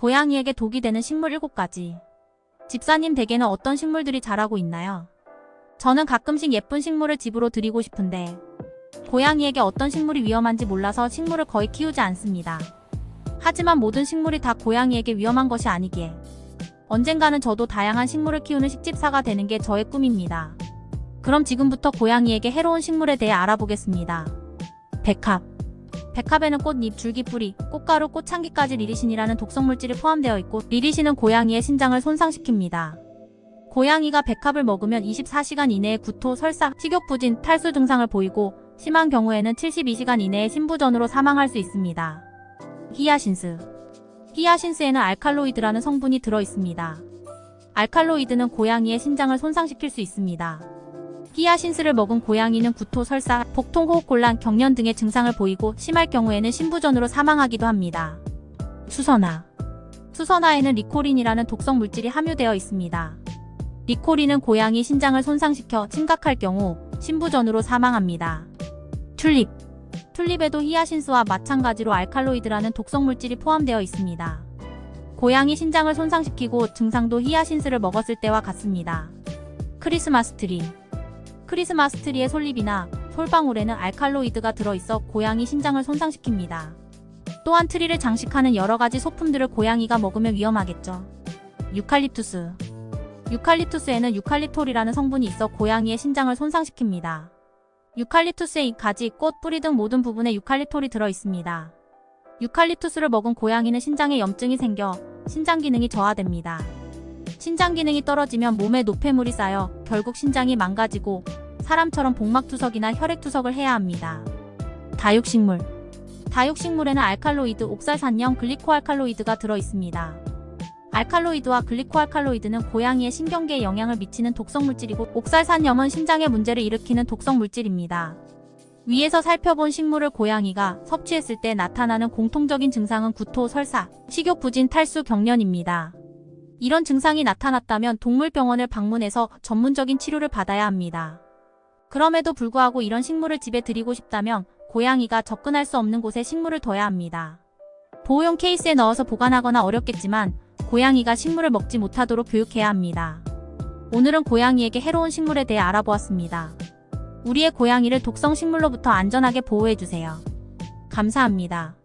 고양이에게 독이 되는 식물 7가지. 집사님 댁에는 어떤 식물들이 자라고 있나요? 저는 가끔씩 예쁜 식물을 집으로 들이고 싶은데 고양이에게 어떤 식물이 위험한지 몰라서 식물을 거의 키우지 않습니다. 하지만 모든 식물이 다 고양이에게 위험한 것이 아니기에 언젠가는 저도 다양한 식물을 키우는 식집사가 되는 게 저의 꿈입니다. 그럼 지금부터 고양이에게 해로운 식물에 대해 알아보겠습니다. 백합. 백합에는 꽃잎, 줄기, 뿌리, 꽃가루, 꽃향기까지 리리신이라는 독성물질이 포함되어 있고 리리신은 고양이의 신장을 손상시킵니다. 고양이가 백합을 먹으면 24시간 이내에 구토, 설사, 식욕부진, 탈수 증상을 보이고 심한 경우에는 72시간 이내에 신부전으로 사망할 수 있습니다. 히야신스. 히야신스에는 알칼로이드라는 성분이 들어 있습니다. 알칼로이드는 고양이의 신장을 손상시킬 수 있습니다. 히야신스를 먹은 고양이는 구토, 설사, 복통, 호흡곤란, 경련 등의 증상을 보이고 심할 경우에는 신부전으로 사망하기도 합니다. 수선화. 수선화에는 리코린이라는 독성 물질이 함유되어 있습니다. 리코린은 고양이 신장을 손상시켜 심각할 경우 신부전으로 사망합니다. 튤립. 튤립에도 히야신스와 마찬가지로 알칼로이드라는 독성 물질이 포함되어 있습니다. 고양이 신장을 손상시키고 증상도 히야신스를 먹었을 때와 같습니다. 크리스마스 트리. 크리스마스 트리의 솔잎이나 솔방울에는 알칼로이드가 들어있어 고양이 신장을 손상시킵니다. 또한 트리를 장식하는 여러 가지 소품들을 고양이가 먹으면 위험하겠죠. 유칼립투스. 유칼립투스에는 유칼립톨이라는 성분이 있어 고양이의 신장을 손상시킵니다. 유칼립투스의 잎, 가지, 꽃, 뿌리 등 모든 부분에 유칼립톨이 들어 있습니다. 유칼립투스를 먹은 고양이는 신장에 염증이 생겨 신장 기능이 저하됩니다. 신장 기능이 떨어지면 몸에 노폐물이 쌓여 결국 신장이 망가지고 사람처럼 복막투석이나 혈액투석을 해야 합니다. 다육식물. 다육식물에는 알칼로이드, 옥살산염, 글리코알칼로이드가 들어 있습니다. 알칼로이드와 글리코알칼로이드는 고양이의 신경계에 영향을 미치는 독성 물질이고 옥살산염은 신장에 문제를 일으키는 독성 물질입니다. 위에서 살펴본 식물을 고양이가 섭취했을 때 나타나는 공통적인 증상은 구토, 설사, 식욕 부진, 탈수, 경련입니다. 이런 증상이 나타났다면 동물병원을 방문해서 전문적인 치료를 받아야 합니다. 그럼에도 불구하고 이런 식물을 집에 들이고 싶다면 고양이가 접근할 수 없는 곳에 식물을 둬야 합니다. 보호용 케이스에 넣어서 보관하거나 어렵겠지만 고양이가 식물을 먹지 못하도록 교육해야 합니다. 오늘은 고양이에게 해로운 식물에 대해 알아보았습니다. 우리의 고양이를 독성 식물로부터 안전하게 보호해주세요. 감사합니다.